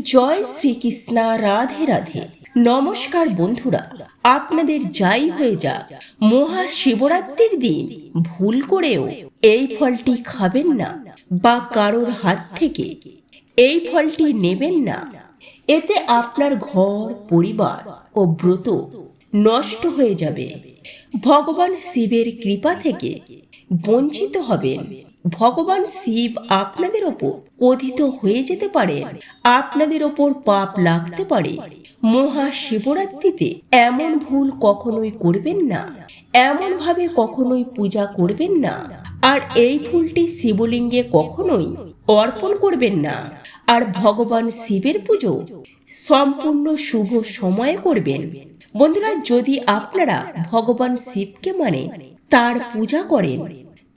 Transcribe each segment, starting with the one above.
জয় শ্রীকৃষ্ণ, রাধে রাধে। নমস্কার বন্ধুরা, আপনাদের যাই হয়ে যাক মহা শিবরাত্রির দিন। ভুল করেও এই ফলটি খাবেন না বা কারোর হাত থেকে এই ফলটি নেবেন না। এতে আপনার ঘর, পরিবার ও ব্রত নষ্ট হয়ে যাবে। ভগবান শিবের কৃপা থেকে বঞ্চিত হবেন। ভগবান শিব আপনাদের ওপর অধিত হয়ে যেতে পারেন আপনাদের ওপর পাপ লাগতে পারে। মহা শিবরাত্রিতে এমন ভুল কখনোই করবেন না এমন ভাবে কখনোই পূজা করবেন না, আর এই ফুলটি শিবলিঙ্গে কখনোই অর্পণ করবেন না। আর ভগবান শিবের পুজো সম্পূর্ণ শুভ সময়ে করবেন। বন্ধুরা, যদি আপনারা ভগবান শিবকে মানে তার পূজা করেন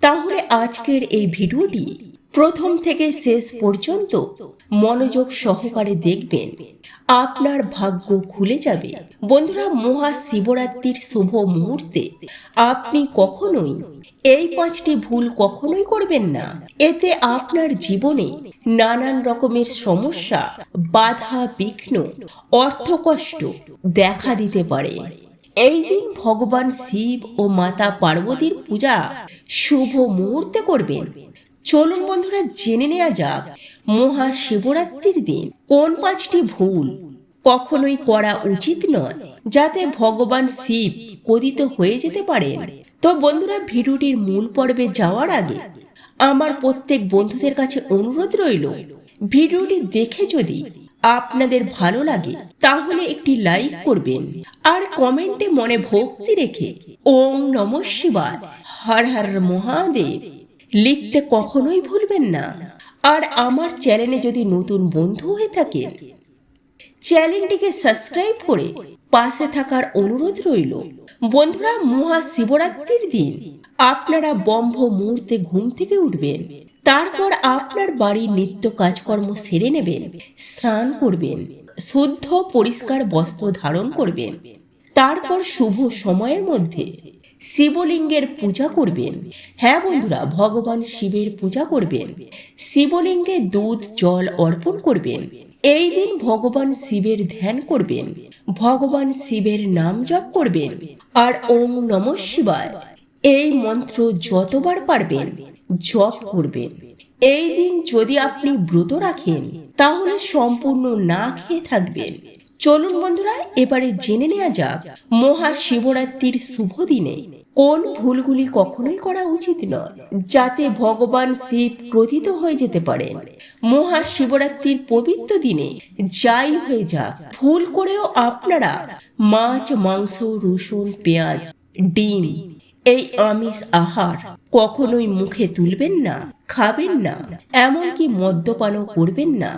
তাহলে আজকের এই ভিডিওটি প্রথম থেকে শেষ পর্যন্ত মনোযোগ সহকারে দেখবেন। আপনার ভাগ্য খুলে যাবে। বন্ধুরা মহা শিবরাত্রির শুভ মুহূর্তে আপনি কখনোই এই পাঁচটি ভুল কখনোই করবেন না। এতে আপনার জীবনে নানান রকমের সমস্যা, বাধা, বিঘ্ন, অর্থকষ্ট দেখা দিতে পারে। এই দিন ভগবান শিব ও মাতা পার্বতীর পূজা শুভ মুহূর্তে করবেন। চলুন বন্ধুরা, জেনে নেওয়া যাক মহা শিবরাত্রির দিন কোন পাঁচটি ভুল? কখনোই করা উচিত নয়, যাতে ভগবান শিব কোদিত হয়ে যেতে পারেন। তো বন্ধুরা, ভিডিওটির মূল পর্বে যাওয়ার আগে আমার প্রত্যেক বন্ধুদের কাছে অনুরোধ রইল, ভিডিওটি দেখে যদি আপনাদের ভালো লাগে, তাহলে একটি লাইক করবেন। আর কমেন্টে মনে ভক্তি রেখে ওম নম শিবায়, হর হর মহাদেব। লিখতে কখনোই ভুলবেন না। আর আমার চ্যানেলে যদি নতুন বন্ধু হয়ে থাকে চ্যানেলটিকে সাবস্ক্রাইব করে পাশে থাকার অনুরোধ রইল। বন্ধুরা মহা শিবরাত্রির দিন আপনারা বম্ভ মুহূর্তে ঘুম থেকে উঠবেন। তারপর আপনার বাড়ির নিত্য কাজকর্ম সেরে নেবেন, স্নান করবেন, শুদ্ধ পরিষ্কার বস্ত্র ধারণ করবেন। তারপর শুভ সময়ের মধ্যে শিবলিঙ্গের পূজা করবেন। হ্যাঁ বন্ধুরা, ভগবান শিবের পূজা করবেন। শিবলিঙ্গে দুধ, জল অর্পণ করবেন। এই দিন ভগবান শিবের ধ্যান করবেন। ভগবান শিবের নাম জপ করবেন। আর ওম নম শিবায়। এই মন্ত্র যতবার পারবেন জপ করবেন। এই দিন যদি আপনি ব্রত রাখেন, তাহলে সম্পূর্ণ না খেয়ে থাকবেন। চলুন বন্ধুরা, এবারে জেনে নেওয়া যাক মহা শিবরাত্রির শুভ দিনে কোন ভুলগুলি কখনোই করা উচিত নয়, যাতে ভগবান শিব ক্রোধিত হয়ে যেতে পারেন। মহা শিবরাত্রির পবিত্র দিনে যাই হয়ে যাক, ভুল করেও আপনারা মাছ, মাংস, রসুন, পেঁয়াজ, ডিম, এই আমিষ, আহার কখনোই মুখে তুলবেন না খাবেন না। এমনকি মদ্যপানও করবেন না।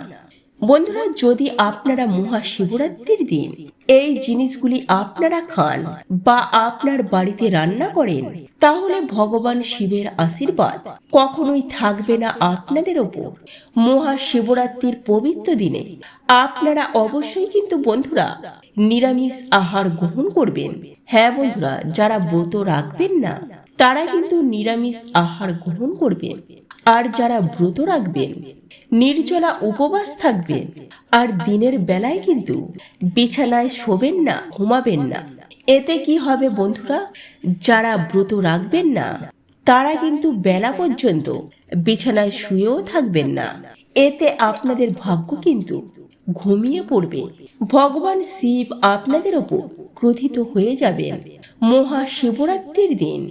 বন্ধুরা, যদি আপনারা মহা শিবরাত্রির দিন এই জিনিসগুলি আপনারা খান বা আপনার বাড়িতে রান্না করেন, তাহলে ভগবান শিবের আশীর্বাদ কখনোই থাকবে না আপনাদের ওপর। মহা শিবরাত্রির পবিত্র দিনে আপনারা অবশ্যই কিন্তু বন্ধুরা নিরামিষ আহার গ্রহণ করবেন। হ্যাঁ বন্ধুরা, যারা ব্রত রাখবেন না, তারা কিন্তু নিরামিষ আহার গ্রহণ করবেন। আর যারা ব্রত রাখবেন, নির্জলা উপবাস থাকবেন, আর দিনের বেলায় কিন্তু বিছানায় শোবেন না, ঘুমাবেন না। এতে কি হবে বন্ধুরা? যারা ব্রত রাখবেন না, তারা কিন্তু বেলা পর্যন্ত বিছানায় শুয়েও থাকবেন না। এতে আপনাদের ভাগ্য কিন্তু ঘুমিয়ে পড়বে। ভগবান শিব আপনাদের ওপর ক্রোধিত হয়ে যাবেন। মহা শিবরাত্রির দিন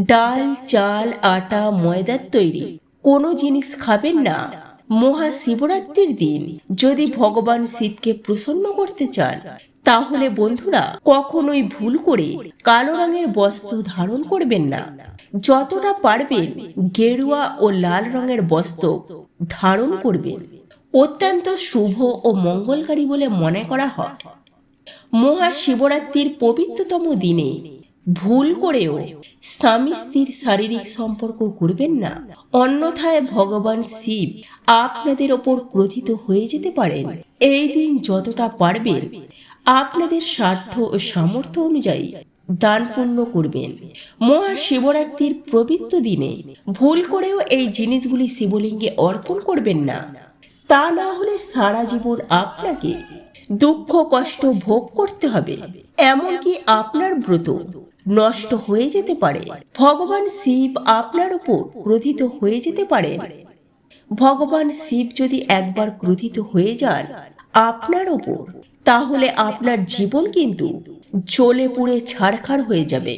ডাল, চাল, আটা, ময়দার তৈরি কোনো জিনিস খাবেন না। মহা শিবরাত্রির দিন। যদি ভগবান শিবকে প্রসন্ন করতে চান, তাহলে বন্ধুরা, কখনোই ভুল করে কালো রঙের বস্ত্র ধারণ করবেন না। যতটা পারবেন গেরুয়া ও লাল রঙের বস্ত্র ধারণ করবেন। অত্যন্ত শুভ ও মঙ্গলকারী বলে মনে করা হয়। মহা শিবরাত্রির পবিত্রতম দিনে ভুল করেও স্বামী স্ত্রীর শারীরিক সম্পর্ক করবেন না। অন্যথায় ভগবান শিব আপনাদের ওপর ক্রোধিত হয়ে যেতে পারেন। এই দিন যতটা পারবেন আপনাদের স্বার্থ ও সামর্থ্য অনুযায়ী দান পুণ্য করবেন। মহা শিবরাত্রির পবিত্র দিনে ভুল করেও এই জিনিসগুলি শিবলিঙ্গে অর্পণ করবেন না। তা না হলে সারা জীবন আপনাকে দুঃখ, কষ্ট ভোগ করতে হবে। এমনকি আপনার ব্রত নষ্ট হয়ে যেতে পারে। ভগবান শিব আপনার উপর ক্রোধিত হয়ে যেতে পারেন ভগবান শিব যদি একবার ক্রোধিত হয়ে যান আপনার ওপর তাহলে আপনার জীবন কিন্তু জ্বলে পুড়ে ছাড়খাড় হয়ে যাবে।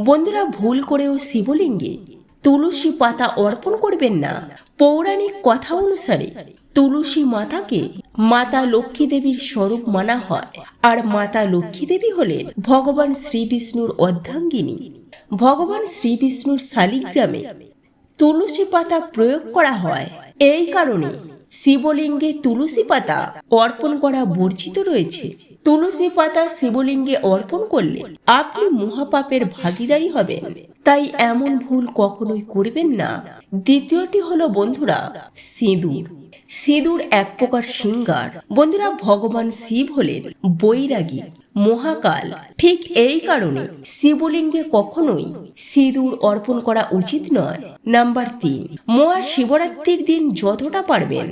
বন্ধুরা, ভুল করেও শিবলিঙ্গে তুলসী পাতা অর্পণ করবেন না। পৌরাণিক কথা অনুসারে তুলসী মাতাকে মাতা লক্ষ্মী দেবীর স্বরূপ মানা হয়। আর মাতা লক্ষ্মী দেবী হলেন ভগবান শ্রীবিষ্ণুর অর্ধাঙ্গিনী ভগবান শ্রীবিষ্ণুর শালিগ্রামে তুলসী পাতা প্রয়োগ করা হয়। এই কারণে শিবলিঙ্গে তুলসী পাতা অর্পণ করা বর্জিত রয়েছে। তুলসী পাতা শিবলিঙ্গে অর্পণ করলে আপনি মহাপাপের ভাগিদারি হবেন। তাই এমন ভুল কখনোই করবেন না। দ্বিতীয়টি হলো, বন্ধুরা, সিঁদুর। সিঁদুর এক প্রকার সিঙ্গার। বন্ধুরা, ভগবান শিব হলেন বৈরাগী। মহাকাল। ঠিক এই কারণে শিবলিঙ্গে কখনোই সিঁদুর অর্পণ করা উচিত নয়। নাম্বার তিন, মহাশিবরাত্রির দিন যতটা পারবেন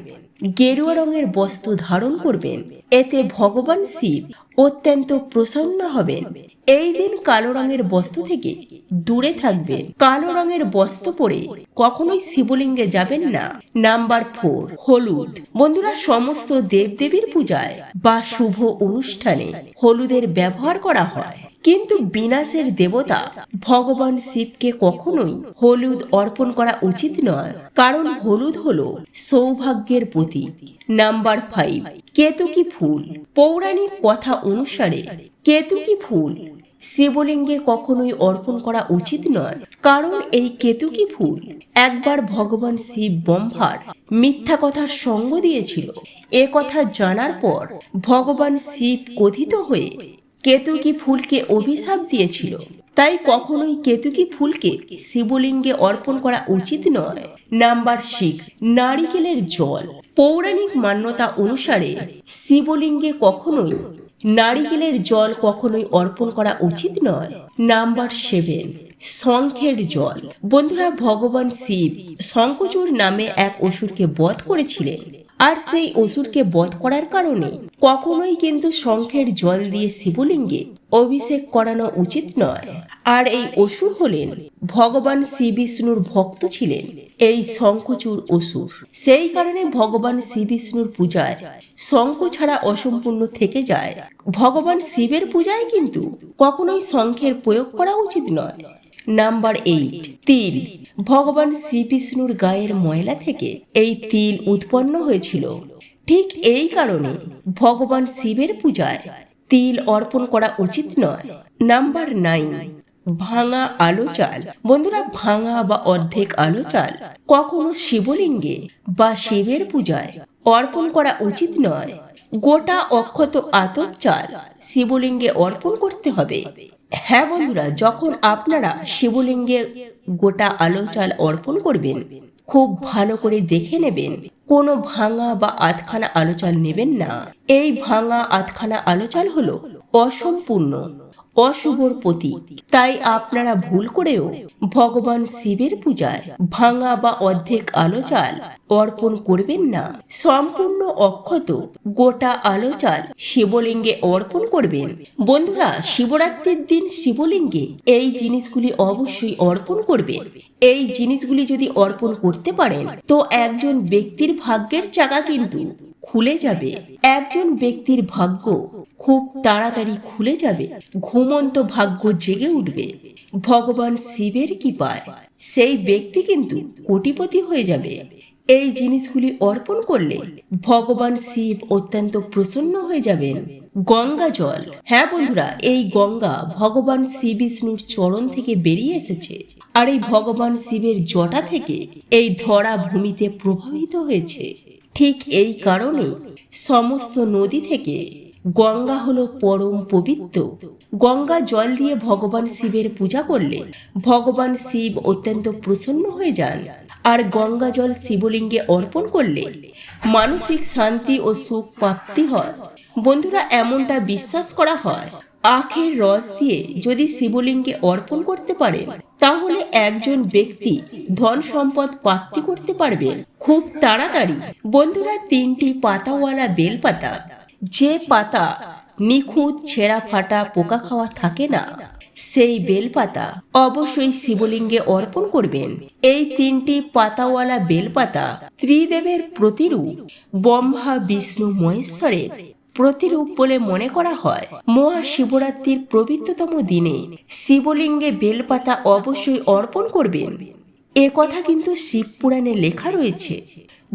গেরুয়া রঙের বস্ত্র ধারণ করবেন। এতে ভগবান শিব অত্যন্ত প্রসন্ন হবেন। এই দিন কালো রঙের বস্ত্র থেকে দূরে থাকবেন কালো রঙের বস্ত্র পরে কখনোই শিবলিঙ্গে যাবেন না। নাম্বার ফোর, হলুদ। বন্ধুরা, সমস্ত দেবদেবীর পূজায় বা শুভ অনুষ্ঠানে হলুদের ব্যবহার করা হয়। কিন্তু বিনাশের দেবতা ভগবান শিবকে কখনোই হলুদ অর্পণ করা উচিত নয়। কারণ হলুদ হলো সৌভাগ্যের প্রতীক। নাম্বার ফাইভ কেতুকি ফুল। পৌরাণিক কথা অনুসারে কেতুকি ফুল শিবলিঙ্গে কখনোই অর্পণ করা উচিত নয়। কারণ এই কেতুকি ফুল একবার ভগবান শিব ব্রহ্মার মিথ্যা কথার সঙ্গ দিয়েছিল। এ কথা জানার পর ভগবান শিব কথিত হয়ে কেতুকি ফুলকে অভিশাপ দিয়েছিল। তাই কখনোই কেতুকি ফুলকে শিবলিঙ্গে অর্পণ করা উচিত নয়। নাম্বার সিক্স নারিকেলের জল। পৌরাণিক মান্যতা অনুসারে শিবলিঙ্গে কখনোই নারিকেলের জল কখনোই অর্পণ করা উচিত নয়। নাম্বার সেভেন শঙ্খের জল। বন্ধুরা, ভগবান শিব শঙ্কচুর নামে এক অসুরকে বধ করেছিলেন। আর সেই অসুরকে বধ করার কারণে কখনোই কিন্তু শঙ্খের জল দিয়ে শিবলিঙ্গে অভিষেক করানো উচিত নয়। আর এই অসুর হলেন ভগবান শ্রী বিষ্ণুর ভক্ত ছিলেন এই শঙ্খচূড় অসুর। সেই কারণে ভগবান শ্রী বিষ্ণুর পূজায় শঙ্খ ছাড়া অসম্পূর্ণ থেকে যায়। ভগবান শিবের পূজায় কিন্তু কখনোই শঙ্খের প্রয়োগ করা উচিত নয়। নাম্বার এইট তিল। ভগবান শ্রীবিষ্ণুর গায়ের ময়লা থেকে এই তিল উৎপন্ন হয়েছিল। ঠিক এই কারণে ভগবান শিবের পূজায় তিল অর্পণ করা উচিত নয়। নাম্বার নাইন ভাঙা আলো চাল। বন্ধুরা, ভাঙা বা অর্ধেক আলো চাল কখনো শিবলিঙ্গে বা শিবের পূজায় অর্পণ করা উচিত নয়। গোটা অক্ষত আতপ চাল শিবলিঙ্গে অর্পণ করতে হবে। হ্যাঁ বন্ধুরা, যখন আপনারা শিবলিঙ্গে গোটা আলো, চাল অর্পণ করবেন, খুব ভালো করে দেখে নেবেন, কোনো ভাঙা বা আধখানা আলো, চাল নেবেন না। এই ভাঙা, আধখানা আলো, চাল হলো অসম্পূর্ণ, অশুভর প্রতীক। তাই আপনারা ভুল করেও ভগবান শিবের পূজায় ভাঙা বা অর্ধেক আলো, চাল অর্পণ করবেন না। সম্পূর্ণ অক্ষত গোটা আলো চাল শিবলিঙ্গে অর্পণ করবেন। বন্ধুরা, শিবরাত্রির দিন শিবলিঙ্গে এই জিনিসগুলি অবশ্যই অর্পণ করবেন। এই জিনিসগুলি যদি অর্পণ করতে পারেন, তো একজন ব্যক্তির ভাগ্যের চাকা কিন্তু খুলে যাবে। একজন ব্যক্তির ভাগ্য খুব তাড়াতাড়ি খুলে যাবে। ঘুমন্ত ভাগ্য জেগে উঠবে। ভগবান শিবের কি পায় সেই ব্যক্তি কিন্তু কোটিপতি হয়ে যাবে। এই জিনিসগুলি অর্পণ করলে ভগবান শিব অত্যন্ত প্রসন্ন হয়ে যাবেন। গঙ্গা জল। হ্যাঁ বন্ধুরা, এই গঙ্গা ভগবান শিব বিষ্ণুর চরণ থেকে বেরিয়ে এসেছে। আর এই ভগবান শিবের জটা থেকে এই ধরা ভূমিতে প্রভাবিত হয়েছে। ঠিক এই কারণে সমস্ত নদী থেকে গঙ্গা হলো পরম পবিত্র। গঙ্গা জল দিয়ে ভগবান শিবের পূজা করলে ভগবান শিব অত্যন্ত প্রসন্ন হয়ে যান। আর গঙ্গা জল শিবলিঙ্গে অর্পণ করলে মানসিক শান্তি ও সুখ প্রাপ্তি হয়। বন্ধুরা, এমনটা বিশ্বাস করা হয়, আখের রস দিয়ে যদি শিবলিঙ্গে অর্পণ করতে পারেন, তাহলে একজন ব্যক্তি ধন সম্পদ প্রাপ্তি করতে পারবেন। খুব তাড়াতাড়ি। বন্ধুরা, তিনটি পাতাওয়ালা বেলপাতা, যে পাতা নিখুঁত ছেঁড়া ফাটা পোকা খাওয়া থাকে না সেই বেলপাতা অবশ্যই শিবলিঙ্গে অর্পণ করবেন। এই তিনটি পাতাওয়ালা বেলপাতা ত্রিদেবের প্রতিরূপ, ব্রহ্মা, বিষ্ণু, মহেশ্বরের প্রতিরূপ বলে মনে করা হয়। মহাশিবরাত্রির পবিত্রতম দিনে শিবলিঙ্গে বেলপাতা অবশ্যই অর্পণ করবেন। এ কথা কিন্তু শিব পুরাণে লেখা রয়েছে।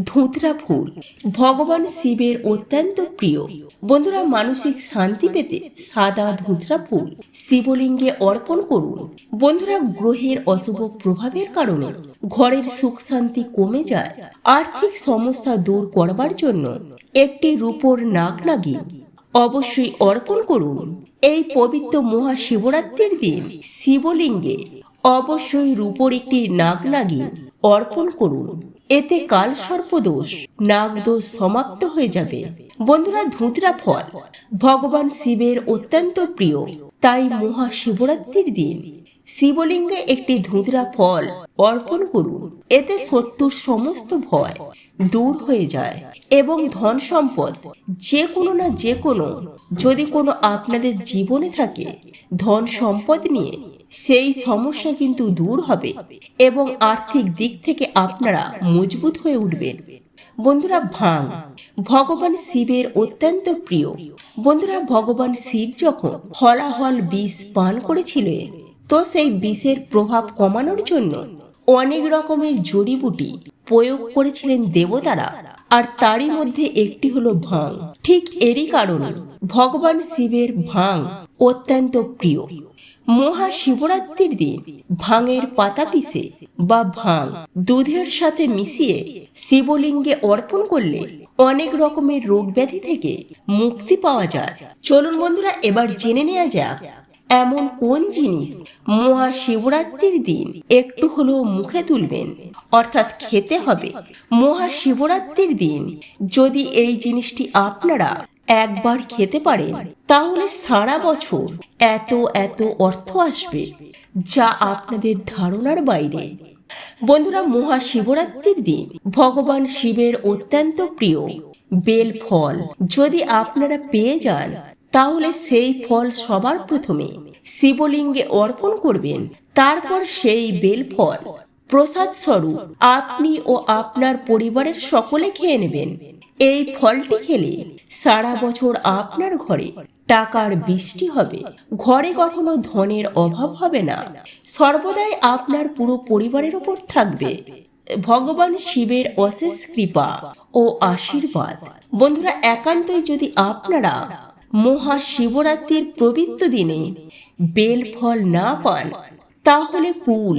ধুতরা ফুল। ভগবান শিবের অত্যন্ত প্রিয়। বন্ধুরা, মানসিক শান্তি পেতে সাদা ধুতরা ফুল শিবলিঙ্গে অর্পণ করুন। বন্ধুরা, গ্রহের অশুভ প্রভাবের কারণে ঘরের সুখ শান্তি কমে যায়। আর্থিক সমস্যা দূর করবার জন্য একটি রূপোর নাক নাগিন অবশ্যই অর্পণ করুন। এই পবিত্র মহাশিবরাত্রির দিন শিবলিঙ্গে অবশ্যই রূপোর একটি নাগ নাগিন অর্পণ করুন। এতে কাল সর্পদোষ, নাগদোষ সমাপ্ত হয়ে যাবে। বন্ধুরা, ধুতরা ফল। ভগবান শিবের অত্যন্ত প্রিয়, তাই মহাশিবরাত্রির দিন শিবলিঙ্গে একটি ধুতরা ফল অর্পণ করুন। এতে শত্রুর সমস্ত ভয় দূর হয়ে যায় এবং ধন সম্পদ যে কোনো না যে কোনো যদি কোনো আপনাদের জীবনে থাকে, ধন সম্পদ নিয়ে সেই সমস্যা কিন্তু দূর হবে এবং আর্থিক দিক থেকে আপনারা মজবুত হয়ে উঠবেন। বন্ধুরা ভাং ভগবান শিবের অত্যন্ত প্রিয়। বন্ধুরা, ভগবান শিব যখন হলাহল বিষ পান করেছিলেন, তো সেই বিষের প্রভাব কমানোর জন্য অনেক রকমের জড়িবুটি প্রয়োগ করেছিলেন দেবতারা। আর তারই মধ্যে একটি হলো ভাং ঠিক এরই কারণে ভগবান শিবের ভাং অত্যন্ত প্রিয়। মহাশিবরাত্রির দিন ভাঙের পাতা পিসে বা ভাং দুধের সাথে মিশিয়ে শিবলিঙ্গে অর্পণ করলে অনেক রকমের রোগ ব্যাধি থেকে মুক্তি পাওয়া যায়। চলুন বন্ধুরা, এবার জেনে নেওয়া যাক, এমন কোন জিনিস মহাশিবরাত্রির দিন একটু হলেও মুখে তুলবেন? অর্থাৎ খেতে হবে। মহাশিবরাত্রির দিন যদি এই জিনিসটি আপনারা একবার খেতে পারেন তাহলে সারা বছর এত এত অর্থ আসবে যা আপনাদের ধারণার বাইরে। বন্ধুরা, মহাশিবরাত্রির দিন ভগবান শিবের অত্যন্ত প্রিয় বেল ফল যদি আপনারা পেয়ে যান, তাহলে সেই ফল সবার প্রথমে শিবলিঙ্গে অর্পণ করবেন। তারপর সেই বেল ফল প্রসাদ স্বরূপ আপনি ও আপনার পরিবারের সকলে খেয়ে নেবেন। এই ফলটি খেলে সারা বছর আপনার ঘরে টাকার বৃষ্টি হবে। ঘরে কখনো ধনের অভাব হবে না। সর্বদাই আপনার পুরো পরিবারের ওপর থাকবে। ভগবান শিবের অশেষ কৃপা ও আশীর্বাদ। বন্ধুরা, একান্তই যদি আপনারা মহাশিবরাত্রির পবিত্র দিনে বেল ফল না পান তাহলে কুল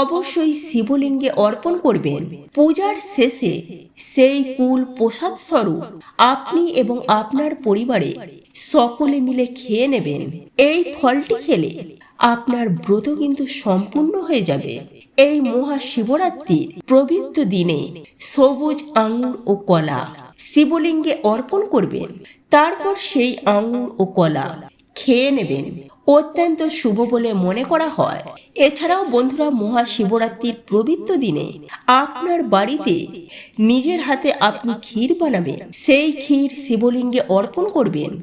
অবশ্যই শিবলিঙ্গে অর্পণ করবেন। পূজার শেষে সেই কুল প্রসাদ স্বরূপ আপনি এবং আপনার পরিবারে সকলে মিলে খেয়ে নেবেন। এই ফলটি খেলে আপনার ব্রত কিন্তু সম্পূর্ণ হয়ে যাবে। এই মহাশিবরাত্রির প্রবৃত্ত দিনে সবুজ আঙুর ও কলা শিবলিঙ্গে অর্পণ করবেন। তারপর সেই আঙুর ও কলা খেয়ে নেবেন। অত্যন্ত শুভ বলে মনে করা হয়। এছাড়াও বন্ধুরা, মহাশিবরাত্রির প্রবৃত্ত দিনে আপনার বাড়িতে নিজের হাতে আপনি ক্ষীর বানাবেন। সেই ক্ষীর শিবলিঙ্গে অর্পণ করবেন।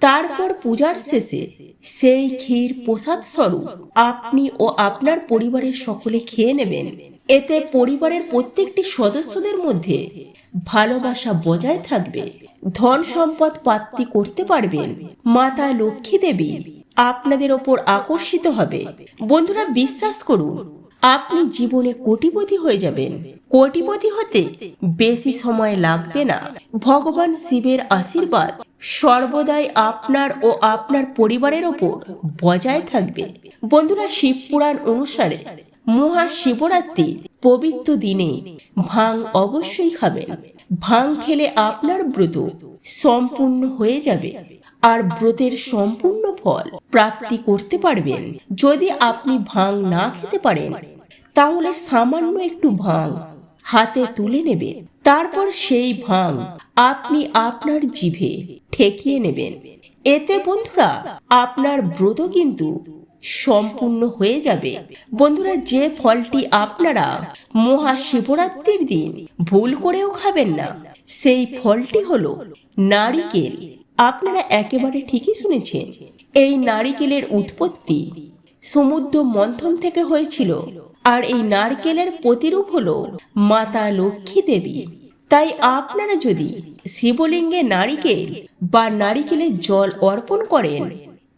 তারপর পূজার শেষে সেই ক্ষীর প্রসাদ স্বরূপ আপনি ও আপনার পরিবারের সকলে খেয়ে নেবেন। এতে পরিবারের প্রত্যেকটি সদস্যদের মধ্যে ভালোবাসা বজায় থাকবে। ধন সম্পদ প্রাপ্তি করতে পারবেন। মাতা লক্ষ্মী দেবী আপনাদের ওপর আকর্ষিত হবে। বন্ধুরা, বিশ্বাস করুন, আপনি জীবনে কোটিপতি হয়ে যাবেন। কোটিপতি হতে বেশি সময় লাগবে না। ভগবান শিবের আশীর্বাদ সর্বদাই আপনার ও আপনার পরিবারের ওপর বজায় থাকবে। বন্ধুরা, শিব পুরাণ অনুসারে মহাশিবরাত্রি পবিত্র দিনে ভাং অবশ্যই খাবেন। ভাং খেলে আপনার ব্রত সম্পূর্ণ হয়ে যাবে। আর ব্রতের সম্পূর্ণ ফল প্রাপ্তি করতে পারবেন। যদি আপনি ভাং না খেতে পারেন, তাহলে সামান্য একটু ভাং হাতে তুলে নেবেন। তারপর সেই ভাং আপনি আপনার জিভে ঠেকিয়ে নেবেন। এতে বন্ধুরা, আপনার ব্রত কিন্তু সম্পূর্ণ হয়ে যাবে। বন্ধুরা, যে ফলটি আপনারা মহাশিবরাত্রির দিন ভুল করেও খাবেন না, সেই ফলটি হলো নারিকেল। আপনারা একেবারে ঠিকই শুনেছেন, এই নারিকেলের উৎপত্তি সমুদ্র মন্থন থেকে হয়েছিল, আর এই নারকেলের প্রতিরূপ হল মাতা লক্ষ্মী দেবী। তাই আপনারা যদি শিবলিঙ্গে নারিকেল বা নারিকেলের জল অর্পণ করেন,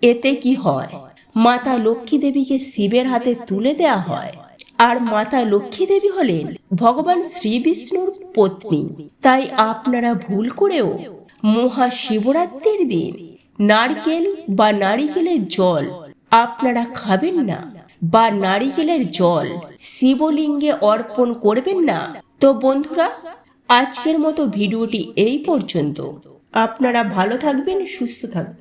এতে কি হয়? মাতা লক্ষ্মী দেবীকে শিবের হাতে তুলে দেয়া হয়, আর মাতা লক্ষ্মী দেবী হলেন ভগবান শ্রী বিষ্ণুর পত্নী। তাই আপনারা ভুল করেও মহাশিবরাত্রির দিন। নারকেল বা নারিকেলের জল আপনারা খাবেন না বা নারিকেলের জল শিবলিঙ্গে অর্পণ করবেন না। তো বন্ধুরা, আজকের মতো ভিডিওটি এই পর্যন্ত। আপনারা ভালো থাকবেন, সুস্থ থাকবেন।